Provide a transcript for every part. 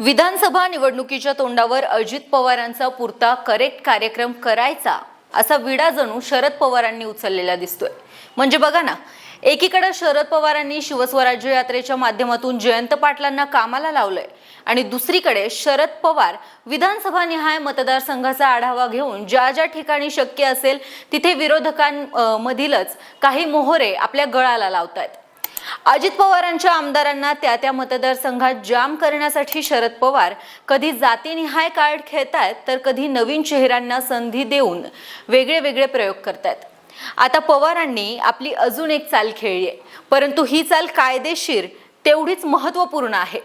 विधानसभा निवडणुकीच्या तोंडावर अजित पवारांचा पुरता करेक्ट कार्यक्रम करायचा असा विडा जणू शरद पवारांनी उचललेला दिसतोय. म्हणजे बघा ना एकीकडे शरद पवारांनी शिवस्वराज्य यात्रेच्या माध्यमातून जयंत पाटलांना कामाला लावलंय आणि दुसरीकडे शरद पवार विधानसभा निहाय मतदारसंघाचा आढावा घेऊन ज्या ज्या ठिकाणी शक्य असेल तिथे विरोधकांमधीलच काही मोहरे आपल्या गळाला लावतायत. अजित पवारांच्या आमदारांना त्या त्या मतदारसंघात जाम करण्यासाठी शरद पवार. कधी जातीनिहाय कार्ड खेळतायत तर कधी नवीन चेहऱ्यांना संधी देऊन वेगळे वेगळे प्रयोग करतायत. आता पवारांनी आपली अजून एक चाल खेळली आहे. परंतु ही चाल कायदेशीर तेवढीच महत्त्वपूर्ण आहे.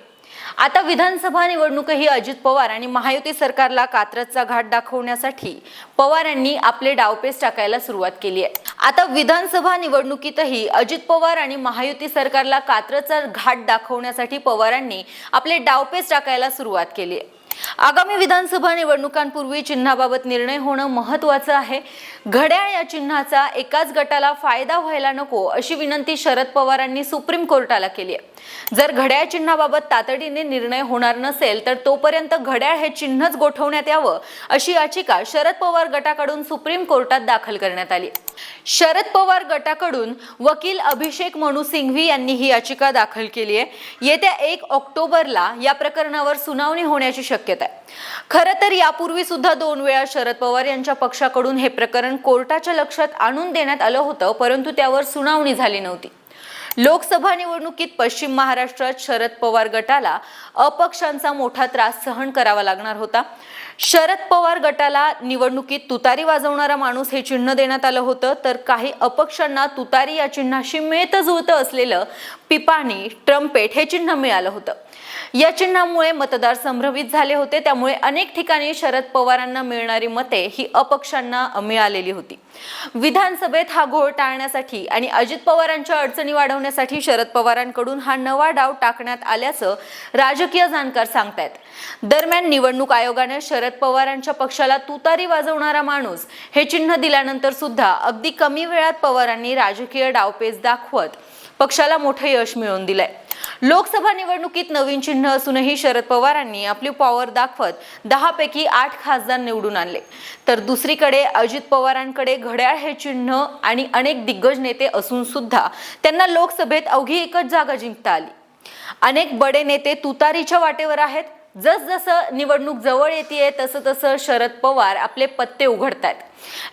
आता विधानसभा निवडणूकही अजित पवार आणि महायुती सरकारला कात्रजचा घाट दाखवण्यासाठी पवारांनी आपले डावपेच टाकायला सुरुवात केली आहे. आता विधानसभा निवडणुकीतही अजित पवार आणि महायुती सरकारला कात्रचा घाट दाखवण्यासाठी पवारांनी आपले डावपेच टाकायला सुरुवात केली. आहे आगामी विधानसभा निवडणुकांपूर्वी चिन्हाबाबत निर्णय होणं महत्वाचं आहे. घड्याळ या चिन्हाचा एकाच गटाला फायदा व्हायला नको अशी विनंती शरद पवारांनी सुप्रीम कोर्टाला केली आहे. जर घड्याळ चिन्हाबाबत तातडीने निर्णय होणार नसेल तर तोपर्यंत घड्याळ हे चिन्हच गोठवण्यात यावं अशी याचिका शरद पवार गटाकडून सुप्रीम कोर्टात दाखल करण्यात आली शरद पवार गटाकडून वकील अभिषेक मनु सिंघवी यांनी ही याचिका दाखल केली आहे. येत्या एक ऑक्टोबरला या प्रकरणावर सुनावणी होण्याची शक्यता आहे खरं तर यापूर्वी सुद्धा दोन वेळा शरद पवार यांच्या पक्षाकडून हे प्रकरण कोर्टाच्या लक्षात आणून देण्यात आलं होतं परंतु त्यावर सुनावणी झाली नव्हती. लोकसभा निवडणुकीत पश्चिम महाराष्ट्रात शरद पवार गटाला अपक्षांचा मोठा त्रास सहन करावा लागणार होता. शरद पवार गटाला निवडणुकीत तुतारी वाजवणारा माणूस हे चिन्ह देण्यात आलं होतं. तर काही अपक्षांना तुतारी या चिन्हाशी मिळत जुळतं असलेलं पिपाणी ट्रम्पेट हे चिन्ह मिळालं होतं. या चिन्हामुळे मतदार संभ्रमित झाले होते. त्यामुळे अनेक ठिकाणी शरद पवारांना मिळणारी मते ही अपक्षांना मिळालेली होती. विधानसभेत हा घोळ टाळण्यासाठी आणि अजित पवारांच्या अडचणी वाढवण्यासाठी शरद पवारांकडून हा नवा डाव टाकण्यात आल्याचं राजकीय जाणकार सांगतायत. दरम्यान निवडणूक आयोगाने शरद पवारांच्या पक्षाला तुतारी वाजवणारा माणूस हे चिन्ह दिल्यानंतर सुद्धा अगदी कमी वेळात पवारांनी राजकीय डावपेच दाखवत पक्षाला मोठं यश मिळवून दिलंय. लोकसभा निवडणुकीत नवीन चिन्ह असूनही शरद पवारांनी आपली पॉवर दाखवत दहा पैकी आठ खासदार निवडून आणले. तर दुसरीकडे अजित पवारांकडे घड्याळ हे चिन्ह आणि अनेक दिग्गज नेते असून सुद्धा त्यांना लोकसभेत अवघी एकच जागा जिंकता आली. अनेक बडे नेते तुतारीच्या वाटेवर आहेत जसजसं निवडणूक जवळ येते तसं तसं शरद पवार आपले पत्ते उघडतायत.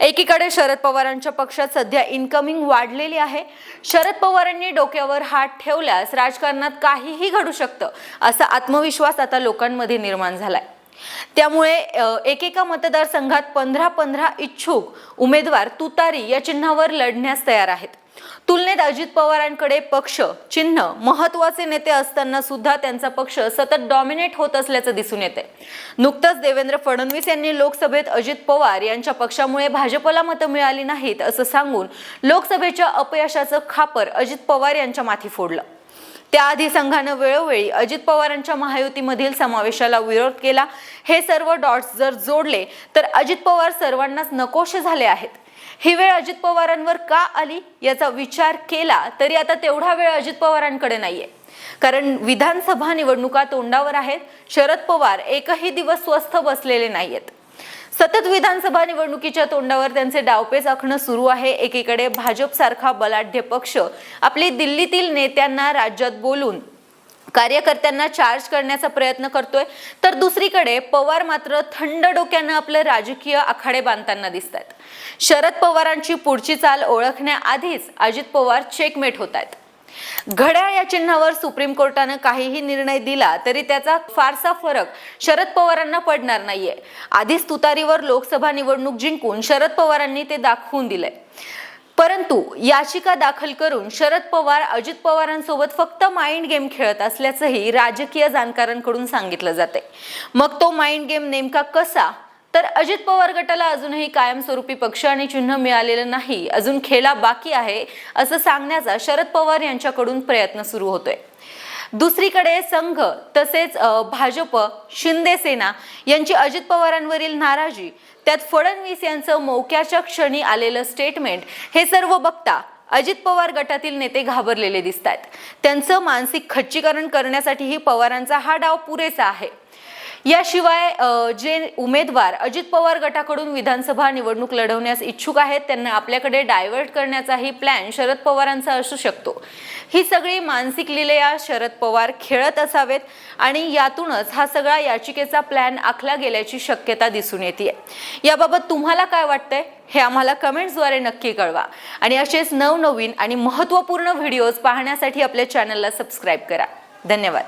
एकीकडे शरद पवारांच्या पक्षात सध्या इन्कमिंग वाढलेली आहे. शरद पवारांनी डोक्यावर हात ठेवल्यास राजकारणात काहीही घडू शकतं असा आत्मविश्वास आता लोकांमध्ये निर्माण झालाय. त्यामुळे एकेका मतदारसंघात पंधरा पंधरा इच्छुक उमेदवार तुतारी या चिन्हावर लढण्यास तयार आहेत. तुलनेत अजित पवारांकडे पक्ष चिन्ह महत्त्वाचे नेते असताना सुद्धा त्यांचा पक्ष सतत डॉमिनेट होत असल्याचं दिसून येते नुकतंच देवेंद्र फडणवीस यांनी लोकसभेत अजित पवार यांच्या पक्षामुळे भाजपला मतं मिळाली नाहीत असं सांगून लोकसभेच्या अपयशाचं खापर अजित पवार यांच्या माथी फोडलं. त्याआधी संघानं वेळोवेळी अजित पवारांच्या महायुतीमधील समावेशाला विरोध केला. हे सर्व डॉट्स जर जोडले तर अजित पवार सर्वांनाच नकोशे झाले आहेत. ही वेळ अजित पवारांवर का आली याचा विचार केला तरी आता तेवढा वेळ अजित पवारांकडे नाहीये. कारण विधानसभा निवडणुका तोंडावर आहेत शरद पवार एकही दिवस स्वस्थ बसलेले नाहीयेत. सतत विधानसभा निवडणुकीच्या तोंडावर त्यांचे डावपेच आखणं सुरू आहे. एकीकडे भाजप सारखा बलाढ्य पक्ष आपली दिल्लीतील नेत्यांना राज्यात बोलून कार्यकर्त्यांना चार्ज करण्याचा प्रयत्न करतोय. तर दुसरीकडे पवार मात्र थंड डोक्यानं आपले राजकीय आखाडे बांधताना दिसत आहेत शरद पवारांची पुढची चाल ओळखण्याआधीच अजित पवार चेकमेट होत आहेत घड्याळ या चिन्हावर सुप्रीम कोर्टानं काहीही निर्णय दिला तरी त्याचा फारसा फरक शरद पवारांना पडणार नाहीये. आधीच तुतारीवर लोकसभा निवडणूक जिंकून शरद पवारांनी ते दाखवून दिलंय. परंतु याचिका दाखल करून शरद पवार अजित पवारांसोबत फक्त माइंड गेम खेळत असल्याचंही राजकीय जाणकारांकडून सांगितलं जाते मग तो माइंड गेम नेमका कसा? तर अजित पवार गटाला अजूनही कायमस्वरूपी पक्ष आणि चिन्ह मिळालेलं नाही. अजून खेळा बाकी आहे असं सांगण्याचा शरद पवार यांच्याकडून प्रयत्न सुरू होतोय. दुसरीकडे संघ तसेच भाजप शिंदे सेना यांची अजित पवारांवरील नाराजी त्यात फडणवीस यांचं मोक्याच्या क्षणी आलेलं स्टेटमेंट हे सर्व बघता अजित पवार गटातील नेते घाबरलेले दिसतात त्यांचं मानसिक खच्चीकरण करण्यासाठीही पवारांचा हा डाव पुरेसा आहे. याशिवाय जे उमेदवार अजित पवार गटाकडून विधानसभा निवडणूक लढवण्यास इच्छुक आहेत त्यांना आपल्याकडे डायव्हर्ट करण्याचाही प्लॅन शरद पवारांचा असू शकतो. ही सगळी मानसिक लिलया शरद पवार खेळत असावेत आणि यातूनच हा सगळा याचिकेचा प्लॅन आखला गेल्याची शक्यता दिसून येते. याबाबत तुम्हाला काय वाटतंय हे आम्हाला कमेंट्सद्वारे नक्की कळवा. आणि असेच नवनवीन आणि महत्त्वपूर्ण व्हिडिओज पाहण्यासाठी आपल्या चॅनलला सबस्क्राईब करा. धन्यवाद.